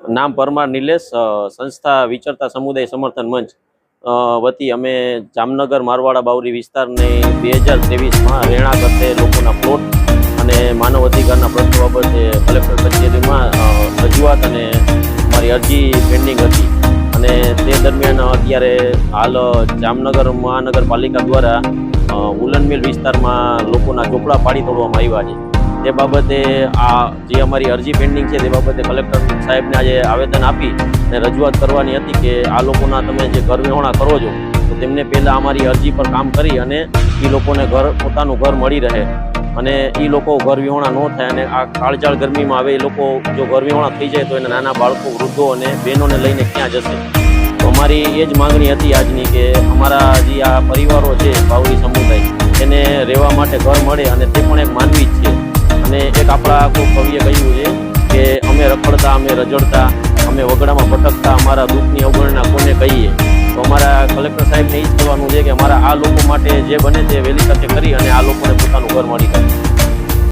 નામ પરમાર નિલેશ સંસ્થા વિચરતા સમુદાય સમર્થન મંચ. વતી અમે જામનગર, મારવાડા, બાવરી વિસ્તારની બે હજાર ત્રેવીસમાં રેણા કરતે લોકોના પ્લોટ અને માનવ અધિકારના પ્રશ્નો બાબતે કલેક્ટર કચેરીમાં રજૂઆત અને મારી અરજી પેન્ડિંગ હતી. અને દરમિયાન અત્યારે હાલ જામનગર મહાનગરપાલિકા દ્વારા ઉલનમેલ મિલ વિસ્તારમાં લોકોના ઝોપડા પાડી તોડવામાં આવ્યા છે. તે બાબતે આ જે અમારી અરજી પેન્ડિંગ છે, તે બાબતે કલેક્ટર સાહેબને આજે આવેદન આપી અને રજૂઆત કરવાની હતી કે આ લોકોના તમે જે ઘર વિહોણા કરો છો, તો તેમને પહેલાં અમારી અરજી પર કામ કરી અને એ લોકોને ઘર, પોતાનું ઘર મળી રહે. અને એ લોકો ઘર વિહોણા ન થાય અને આ કાળજાળ ગરમીમાં આવે એ લોકો જો ઘર વિહોણા થઈ જાય તો એના નાના બાળકો, વૃદ્ધો અને બહેનોને લઈને ક્યાં જશે? અમારી એ જ માંગણી હતી આજની કે અમારા જે આ પરિવારો છે બાવરી સમુદાય, એને રહેવા માટે ઘર મળે અને તે પણ એક માનવી જ છે. અને એક આપણા આખું કવિએ કહ્યું છે કે અમે રખડતા, અમે રજડતા, અમે વગડામાં ભટકતા, અમારા દુઃખની અવગણના કોને કહીએ? તો અમારા કલેક્ટર સાહેબને એ જ કહેવાનું છે કે અમારા આ લોકો માટે જે બને તે વહેલી તકે કરી અને આ લોકોને પોતાનું ઘર મળી રહે